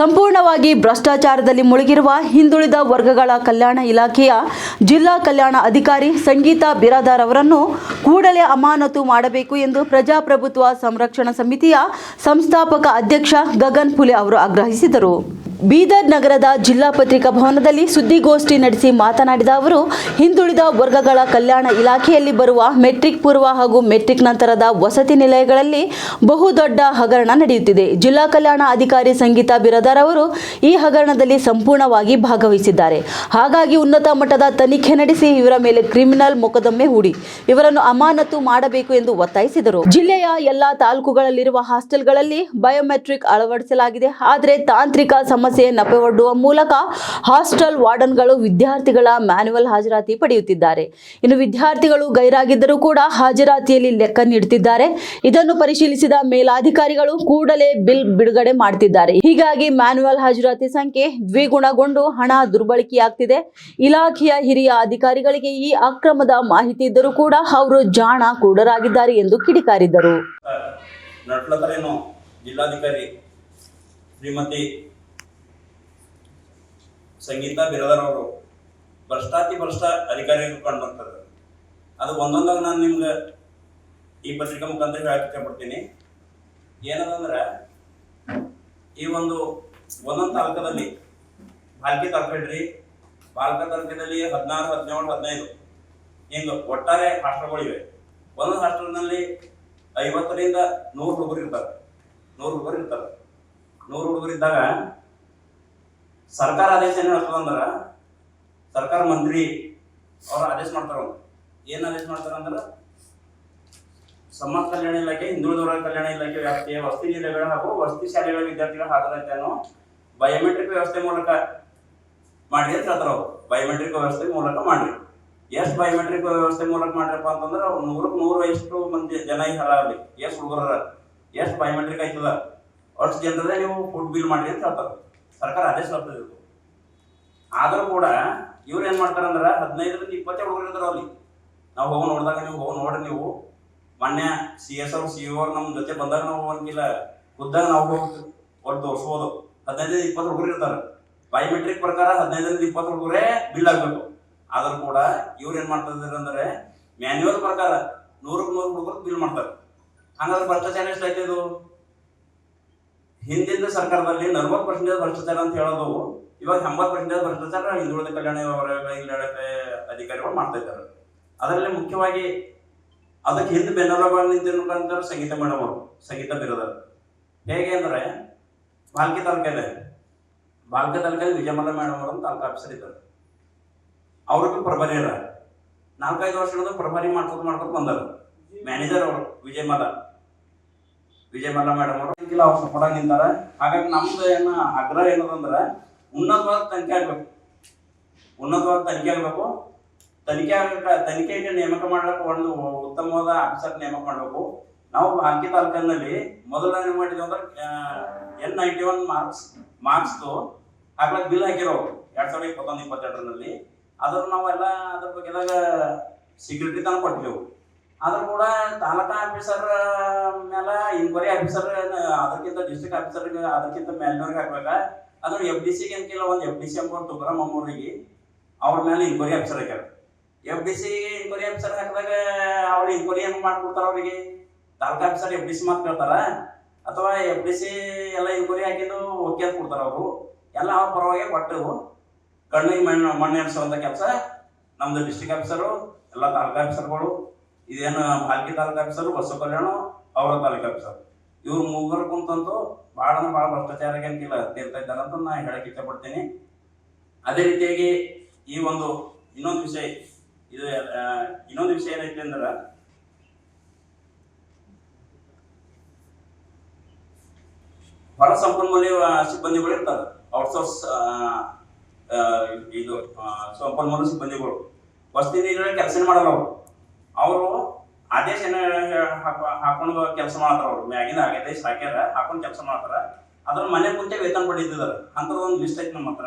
ಸಂಪೂರ್ಣವಾಗಿ ಭ್ರಷ್ಟಾಚಾರದಲ್ಲಿ ಮುಳುಗಿರುವ ಹಿಂದುಳಿದ ವರ್ಗಗಳ ಕಲ್ಯಾಣ ಇಲಾಖೆಯ ಜಿಲ್ಲಾ ಕಲ್ಯಾಣ ಅಧಿಕಾರಿ ಸಂಗೀತಾ ಬಿರಾದಾರ್ ಅವರನ್ನು ಕೂಡಲೇ ಅಮಾನತು ಮಾಡಬೇಕು ಎಂದು ಪ್ರಜಾಪ್ರಭುತ್ವ ಸಂರಕ್ಷಣಾ ಸಮಿತಿಯ ಸಂಸ್ಥಾಪಕ ಅಧ್ಯಕ್ಷ ಗಗನ್ ಫುಲೆ ಅವರು ಆಗ್ರಹಿಸಿದರು. ಬೀದರ್ ನಗರದ ಜಿಲ್ಲಾ ಪತ್ರಿಕಾ ಭವನದಲ್ಲಿ ಸುದ್ದಿಗೋಷ್ಠಿ ನಡೆಸಿ ಮಾತನಾಡಿದ ಅವರು, ಹಿಂದುಳಿದ ವರ್ಗಗಳ ಕಲ್ಯಾಣ ಇಲಾಖೆಯಲ್ಲಿ ಬರುವ ಮೆಟ್ರಿಕ್ ಪೂರ್ವ ಹಾಗೂ ಮೆಟ್ರಿಕ್ ನಂತರದ ವಸತಿ ನಿಲಯಗಳಲ್ಲಿ ಬಹುದೊಡ್ಡ ಹಗರಣ ನಡೆಯುತ್ತಿದೆ. ಜಿಲ್ಲಾ ಕಲ್ಯಾಣ ಅಧಿಕಾರಿ ಸಂಗೀತಾ ಬಿರದಾರ್ ಅವರು ಈ ಹಗರಣದಲ್ಲಿ ಸಂಪೂರ್ಣವಾಗಿ ಭಾಗವಹಿಸಿದ್ದಾರೆ. ಹಾಗಾಗಿ ಉನ್ನತ ಮಟ್ಟದ ತನಿಖೆ ನಡೆಸಿ ಇವರ ಮೇಲೆ ಕ್ರಿಮಿನಲ್ ಮೊಕದ್ದಮೆ ಹೂಡಿ. ಇವರನ್ನು ಅಮಾನತು ಮಾಡಬೇಕು ಎಂದು ಒತ್ತಾಯಿಸಿದರು. ಜಿಲ್ಲೆಯ ಎಲ್ಲಾ ತಾಲೂಕುಗಳಲ್ಲಿರುವ ಹಾಸ್ಟೆಲ್ಗಳಲ್ಲಿ ಬಯೋಮೆಟ್ರಿಕ್ ಅಳವಡಿಸಲಾಗಿದೆ. ಆದರೆ ತಾಂತ್ರಿಕ ಸಮಸ್ಯೆ ನಪೆವೊಡ್ಡುವ ಮೂಲಕ ಹಾಸ್ಟೆಲ್ ವಾರ್ಡನ್ಗಳು ವಿದ್ಯಾರ್ಥಿಗಳ ಮ್ಯಾನುವಲ್ ಹಾಜರಾತಿ ಪಡೆಯುತ್ತಿದ್ದಾರೆ. ಇನ್ನು ವಿದ್ಯಾರ್ಥಿಗಳು ಗೈರಾಗಿದ್ದರೂ ಕೂಡ ಹಾಜರಾತಿಯಲ್ಲಿ ಲೆಕ್ಕ ನೀಡುತ್ತಿದ್ದಾರೆ. ಇದನ್ನು ಪರಿಶೀಲಿಸಿದ ಮೇಲಾಧಿಕಾರಿಗಳು ಕೂಡಲೇ ಬಿಲ್ ಬಿಡುಗಡೆ ಮಾಡುತ್ತಿದ್ದಾರೆ ಹೀಗಾಗಿ ಮ್ಯಾನುವಲ್ ಹಾಜರಾತಿ ಸಂಖ್ಯೆ ದ್ವಿಗುಣಗೊಂಡು ಹಣ ದುರ್ಬಳಕೆಯಾಗ್ತಿದೆ. ಇಲಾಖೆಯ ಹಿರಿಯ ಅಧಿಕಾರಿಗಳಿಗೆ ಈ ಅಕ್ರಮದ ಮಾಹಿತಿ ಇದ್ದರೂ ಕೂಡ ಅವರು ಜಾಣ ಕೂಡರಾಗಿದ್ದಾರೆ ಎಂದು ಕಿಡಿಕಾರಿದ್ದರು ಜಿಲ್ಲಾಧಿಕಾರಿ ಶ್ರೀಮತಿ ಸಂಗೀತಾ ಬಿರದರ್ ಅವರು ಭ್ರಷ್ಟಾತಿ ಭ್ರಷ್ಟ ಅಧಿಕಾರಿಗಳು ಕಂಡು ಬರ್ತದೆ ಅದು ಒಂದೊಂದಾಗ ನಾನು ನಿಮ್ಗೆ ಈ ಪತ್ರಿಕಾ ಮುಖಾಂತರ ಹೇಳಕ್ಕೆ ಇಷ್ಟಪಡ್ತೀನಿ. ಏನದಂದ್ರೆ, ಈ ಒಂದು ಒಂದೊಂದು ತಾಲೂಕದಲ್ಲಿ ಬಾಲ್ಕಿ ತಾಲೂಕು ಬಾಲ್ಕ ತಾಲೂಕಿನಲ್ಲಿ ಹದಿನಾರು, ಹದಿನೇಳು, ಹದಿನೈದು ಹಿಂಗೆ ಒಟ್ಟಾರೆ ಹಾಸ್ಟೆಲ್ಗಳಿವೆ ಒಂದೊಂದು ಹಾಸ್ಟೆಲ್ನಲ್ಲಿ ಐವತ್ತರಿಂದ ನೂರು ಹುಡುಗರು ಇರ್ತಾರೆ. ನೂರು ಹುಡುಗರು ಇರ್ತಾರೆ. ನೂರು ಹುಡುಗರು ಇದ್ದಾಗ ಸರ್ಕಾರ ಆದೇಶ ಏನು ಹೇಳ್ತದಂದ್ರ ಸರ್ಕಾರ ಮಂತ್ರಿ ಅವ್ರ ಆದೇಶ ಮಾಡ್ತಾರ ಏನ್ ಆದೇಶ ಮಾಡ್ತಾರ ಅಂದ್ರೆ, ಸಮಾಜ ಕಲ್ಯಾಣ ಇಲಾಖೆ ಹಿಂದುಳಿದವರ ಕಲ್ಯಾಣ ಇಲಾಖೆ ವ್ಯಾಪ್ತಿಯ ವಸತಿ ನಿಲಯಗಳ ಹಾಗೂ ವಸತಿ ಶಾಲೆಗಳ ವಿದ್ಯಾರ್ಥಿಗಳ ಹಾಜರಾತಿಯನ್ನು ಬಯೋಮೆಟ್ರಿಕ್ ವ್ಯವಸ್ಥೆ ಮೂಲಕ ಮಾಡಿ ಅಂತ ಹೇಳ್ತಾರ ಬಯೋಮೆಟ್ರಿಕ್ ವ್ಯವಸ್ಥೆ ಮೂಲಕ ಮಾಡ್ರಿ. ಎಷ್ಟು ಬಯೋಮೆಟ್ರಿಕ್ ವ್ಯವಸ್ಥೆ ಮೂಲಕ ಮಾಡ್ರಪ್ಪ ಅಂತಂದ್ರೆ, ಅವ್ರು ನೂರಕ್ಕೆ ನೂರು ಎಷ್ಟು ಮಂದಿ ಜನ ಅಲ್ಲಿ ಎಷ್ಟು ಹುಡುಗರ ಎಷ್ಟು ಬಯೋಮೆಟ್ರಿಕ್ ಆಯ್ತದ. ಅಷ್ಟು ಜನರದೇ ನೀವು ಫುಡ್ ಬಿಲ್ ಮಾಡಿ ಅಂತ ಹೇಳ್ತಾರೆ. ಸರ್ಕಾರ ಆದೇಶ ಆದರೂ ಕೂಡ ಇವ್ರು ಏನ್ ಮಾಡ್ತಾರೆ ಅಂದ್ರ ಹದಿನೈದರಿಂದ ಇಪ್ಪತ್ತೇ ಹುಡುಗರು ಇರ್ತಾರ ಅಲ್ಲಿ. ನಾವು ಹೋಗಿ ನೋಡಿದಾಗ ನೀವು ಹೋಗಿ ನೋಡ್ರಿ ನೀವು. ಮೊನ್ನೆ ಸಿ ಎಸ್ ಅವ್ರು ಸಿ ಅವ್ರು ನಮ್ಮ ಜೊತೆ ಬಂದಾಗ ನಾವು ಹೋಗಂಗಿಲ್ಲ ಖುದ್ದಾಗ ನಾವು ಹೋಗಿ ಒಟ್ಟು ತೋರಿಸ್ಬೋದು. ಹದಿನೈದರಿಂದ ಇಪ್ಪತ್ತು ಹುಡುಗರು ಇರ್ತಾರೆ. ಬಯೋಮೆಟ್ರಿಕ್ ಪ್ರಕಾರ ಹದಿನೈದರಿಂದ ಇಪ್ಪತ್ತು ಹುಡುಗರೇ ಬಿಲ್ ಆಗಬೇಕು. ಆದ್ರೂ ಕೂಡ ಇವ್ರು ಏನ್ ಮಾಡ್ತಾ ಅಂದ್ರೆ ಮ್ಯಾನ್ಯುವಲ್ ಪ್ರಕಾರ ನೂರಕ್ಕೆ ನೂರು ಹುಡುಗರು ಬಿಲ್ ಮಾಡ್ತಾರೆ. ಹಂಗಾದ್ರೆ ಭ್ರಷ್ಟಾಚಾರ ಎಷ್ಟಾಯ್ತು ಇದು? ಹಿಂದಿನ ಸರ್ಕಾರದಲ್ಲಿ ನಲ್ವತ್ತು ಪರ್ಸೆಂಟೇಜ್ ಭ್ರಷ್ಟಾಚಾರ ಅಂತ ಹೇಳೋದು. ಇವಾಗ ಎಂಬತ್ತು ಪರ್ಸೆಂಟೇಜ್ ಭ್ರಷ್ಟಾಚಾರ ಹಿಂದುಳಿದ ಕಲ್ಯಾಣ ಇಲಾಖೆ ಅಧಿಕಾರಿಗಳು ಮಾಡ್ತಾ ಇದ್ದಾರೆ. ಅದರಲ್ಲಿ ಮುಖ್ಯವಾಗಿ ಅದಕ್ಕೆ ಹಿಂದೆ ಬೆನ್ನೆಲುಬಾಗಿ ನಿಂತಿರ್ಬೇಕಂತಾರೆ ಸಂಗೀತ ಮೇಡಮ್ ಅವರು, ಸಂಗೀತ ಬಿರೋದರ್ ಹೇಗೆ ಅಂದ್ರೆ ಬಾಲ್ಕಿ ತಾಲೂಕ ಇದೆ ಬಾಲ್ಕಿ ತಾಲೂಕಲ್ಲಿ ವಿಜಯಮಲ್ಲ ಮೇಡಮ್ ಅವರು ತಾಲೂಕು ಆಫೀಸರ್ ಇದ್ದಾರೆ. ಅವ್ರಿಗೂ ಪ್ರಭಾರಿ ಅದ ನಾಲ್ಕೈದು ವರ್ಷದಿಂದ ಪ್ರಭಾರಿ ಮಾಡ್ಕೊತ ಮಾಡ್ಕೊತ ಬಂದರು ಮ್ಯಾನೇಜರ್ ಅವರು, ವಿಜಯಮಲ್ಲ. ವಿಜಯಮಲ್ಲ ಮೇಡಮ್ ಅವರು. ಇಲ್ಲ ಅವ್ರು ಸಪೋರ್ಟ್ ನಿಂತಾರ ಹಾಗಾಗಿ ನಮ್ದು ಏನ ಆಗ್ರಹ ಏನದಂದ್ರ ಉನ್ನತವಾದ ತನಿಖೆ ಆಗ್ಬೇಕು. ಉನ್ನತವಾದ ತನಿಖೆ ಆಗ್ಬೇಕು. ತನಿಖೆ ಆಗ್ಬೇಕ, ತನಿಖೆಗೆ ನೇಮಕ ಮಾಡಕ್ಕೆ ಒಂದು ಉತ್ತಮವಾದ ಆಫೀಸರ್ ನೇಮಕ ಮಾಡಬೇಕು. ನಾವು ಬಾಲ್ಕಿ ತಾಲೂಕಿನಲ್ಲಿ ಮೊದಲ ಏನ್ ಮಾಡಿದ್ವಿ ಅಂದ್ರೆ ಎನ್ ನೈಂಟಿ ಒನ್ ಮಾರ್ಕ್ಸ್ ಮಾರ್ಕ್ಸ್ದು ಹಾಕ್ಲಕ್ ಬಿಲ್ ಹಾಕಿರೋ ಎರಡ್ ಸಾವಿರದ ಇಪ್ಪತ್ತೊಂದು ಇಪ್ಪತ್ತೆರಡರಲ್ಲಿ ಅದ್ರ ನಾವೆಲ್ಲ ಅದ್ರ ಬಗ್ಗೆದಾಗ ಸೆಕ್ಯೂರಿಟಿ ತನಕ ಕೊಟ್ಟಿದ್ದೆವು. ಆದ್ರೂ ಕೂಡ ತಾಲೂಕಾ ಆಫೀಸರ್ ಮೇಲೆ ಇನ್ಕ್ವರಿ ಆಫೀಸರ್ ಅದಕ್ಕಿಂತ ಡಿಸ್ಟ್ರಿಕ್ಟ್ ಆಫೀಸರ್ ಅದಕ್ಕಿಂತ ಮೇಲ್ನವ್ರಿಗೆ ಹಾಕ್ಬೇಕ. ಅದು ಎಫ್ ಡಿ ಸಿಗೆ ಅಂತಿಲ್ಲ ಒಂದು ಎಫ್ ಡಿ ಸಿ ಎಂಬ ತುಕಾರಾಮ್ ಅಮ್ಮವ್ರಿಗೆ. ಅವ್ರ ಮೇಲೆ ಇನ್ಕ್ವೈರಿ ಆಫೀಸರ್ ಹಾಕ್ಯಾರ F D C inquiry officer ಹಾಕಿದಾಗ ಅವ್ರು ಇನ್ಕ್ವೈರಿ ಏನು ಮಾಡ್ಕೊಡ್ತಾರ ಅವರಿಗೆ? Taluka officer F D C ಮಾತು ಕೇಳ್ತಾರ. ಅಥವಾ ಎಫ್ ಡಿ ಸಿ ಎಲ್ಲ ಇನ್ಕ್ವರಿ ಹಾಕಿದ್ದು ಓಕೆ ಅಂತ ಕೊಡ್ತಾರ ಅವರು. ಎಲ್ಲ ಅವ್ರ ಪರವಾಗಿ ಕೊಟ್ಟು ಕಣ್ಣಿಗೆ ಮಣ್ಣು ಮಣ್ಣು ಎಣಿಸುವಂಥ ಕೆಲಸ ನಮ್ದು ಡಿಸ್ಟ್ರಿಕ್ಟ್ ಆಫೀಸರು ಎಲ್ಲ ತಾಲೂಕಾ ಆಫೀಸರ್ಗಳು ಇದೇನು ಭಾಲ್ಕಿ ತಾಲೂಕಾ ಆಫೀಸರ್ ಬಸವ ಕಲ್ಯಾಣ ಅವರ ತಾಲೂಕಾ ಆಫೀಸರ್ ಇವ್ರು ಮೂವರು ಕುಂತಂತೂ ಬಹಳ ಅಂದ್ರೆ ಭಾಳ ಭ್ರಷ್ಟಾಚಾರ ಏನಕ್ಕಿಲ್ಲ ತೀರ್ತಾ ಇದ್ದಾರೆ ಅಂತ ನಾನು ಹೇಳಕ್ ಇಷ್ಟಪಡ್ತೀನಿ. ಅದೇ ರೀತಿಯಾಗಿ ಈ ಒಂದು ಇನ್ನೊಂದು ವಿಷಯ, ಇದು ಇನ್ನೊಂದು ವಿಷಯ ಏನೈತಿ ಅಂದ್ರೆ, ಹೊರ ಸಂಪನ್ಮೂಲ ಸಿಬ್ಬಂದಿಗಳು ಇರ್ತಾರೆ. ಔಟ್ಸೋರ್ಸ್ ಇದು ಸಂಪನ್ಮೂಲ ಸಿಬ್ಬಂದಿಗಳು. ವಸತಿ ನೀರಿನ ಕೆಲಸ ಮಾಡಲ್ಲ ಅವರು. ಅವರು ಆದೇಶ ಏನ ಹಾಕ- ಹಾಕೊಂಡು ಕೆಲಸ ಮಾಡ್ತಾರ ಅವ್ರು. ಮ್ಯಾಗಿನ ಆದೇಶ ಹಾಕ್ಯಾರ ಹಾಕೊಂಡು ಕೆಲಸ ಮಾಡ್ತಾರ. ಅದ್ರ ಮನೆ ಮುಂಚೆ ವೇತನ ಪಡೆದಿದ್ದಾರೆ ಅಂಥದ್ದು ಒಂದು ಲಿಸ್ಟ್ ಐತಿ ನಮ್ಮ ಹತ್ರ.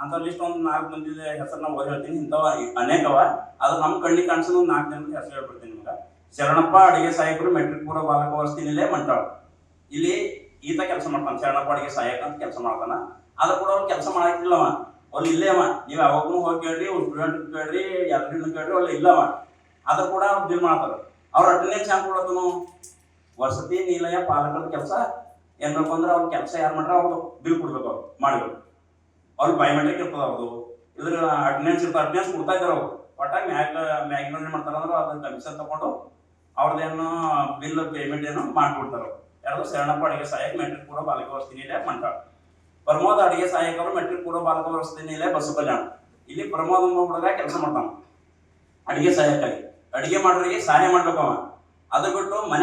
ಅಂತ ಲಿಸ್ಟ್ ಒಂದು ನಾಲ್ಕು ಮಂದಿ ಹೆಸರು ನಾವು ಹೇಳ್ತೀನಿ. ಇಂಥವ ಅನೇಕವ ಅದು ನಮ್ಮ ಕಣ್ಣಿಗೆ ಕಾಣಿಸೋದು ಒಂದು ನಾಲ್ಕು ಜನದ ಹೆಸರು ಹೇಳ್ಬಿಡ್ತೀನಿ ನಿಮ್ಗೆ. ಶರಣಪ್ಪ, ಅಡಿಗೆ ಸಾಹೇಬರು ಮೆಟ್ರಿಕ್ ಪೂರ್ವ ಬಾಲಕ ವಸತಿ ಮಂಟಾಳು ಇಲ್ಲಿ ಈತ ಕೆಲಸ ಮಾಡ್ತಾನೆ, ಶರಣಪ್ಪ, ಅಡಿಗೆ ಸಹಾಯಕ ಅಂತ ಕೆಲಸ ಮಾಡ್ತಾನ. ಅದು ಕೂಡ ಅವ್ರು ಕೆಲಸ ಮಾಡಕ್ಕಿಲ್ಲವ ಅವ್ರು ಇಲ್ಲೇ ಅವ. ನೀವು ಯಾವಾಗೂ ಹೋಗಿ ಕೇಳ್ರಿ ಸ್ಟೂಡೆಂಟ್ ಕೇಳ್ರಿ ಎಲ್ರಿಗೂ ಕೇಳ್ರಿ, ಅವ್ರು ಇಲ್ಲವ ಆದ್ರೂ ಕೂಡ ಬಿಲ್ ಮಾಡ್ತಾರೆ. ಅವ್ರ ಅಟೆಂಡೆನ್ಸ್ ಹ್ಯಾಂಗ ಕೊಡತನು ವಸತಿ ನಿಲಯ ಪಾಲಕರ ಕೆಲಸ. ಏನ್ ಬೇಕು ಅಂದ್ರೆ ಅವ್ರ ಕೆಲಸ ಯಾರು ಮಾಡ್ರೆ ಅವ್ರದ್ದು ಬಿಲ್ ಕೊಡ್ಬೇಕು ಅವ್ರು ಮಾಡ್ಬೇಕು ಅವ್ರಿಗೆ ಬಯೋಮೆಟ್ರಿಕ್ ಇರ್ತದ ಅವ್ರದ್ದು ಇದ್ರ ಅಟೆಂಡೆನ್ಸ್ ಇರ್ತದೆ ಅಟೆಂಡೆನ್ಸ್ ಕೊಡ್ತಾ ಇದ್ದಾರೆ ಅವ್ರು. ಒಟ್ಟಾಗಿ ಮ್ಯಾಗ ಮ್ಯಾಗಿನ ಮಾಡ್ತಾರೆ ಅಂದ್ರೆ ಅದನ್ನ ಕಮಿಷನ್ ತಗೊಂಡು ಅವ್ರದ್ದೇನು ಬಿಲ್ ಪೇಮೆಂಟ್ ಏನೋ ಮಾಡ್ಕೊಡ್ತಾರೆ ಅವ್ರು. ಯಾರು ಶರಣಪ್ಪ ಅಡಿಗೆ ಸಹಾಯಕ ಮೆಟ್ರಿಕ್ ಕೂಡ ಬಾಲಕ ವಸತಿ ನಿಲಯ ಮಂಟಾಳ ಪ್ರಮೋದ್ ಅಡಿಗೆ ಸಹಾಯಕರು ಮೆಟ್ರಿಕ್ ಕೂಡ ಬಾಲಕ ವಸತಿ ನಿಲಯ ಕಲ್ಯಾಣ. ಇಲ್ಲಿ ಪ್ರಮೋದ್ ಹುಡುಗ ಕೆಲಸ ಮಾಡ್ತಾನ. ಅಡಿಗೆ ಸಹಾಯಕಾರಿ ಅಡಿಗೆ ಮಾಡೋರಿಗೆ ಸಹಾಯ ಅವ. ಅದು ಬಿಟ್ಟು ಮನೆ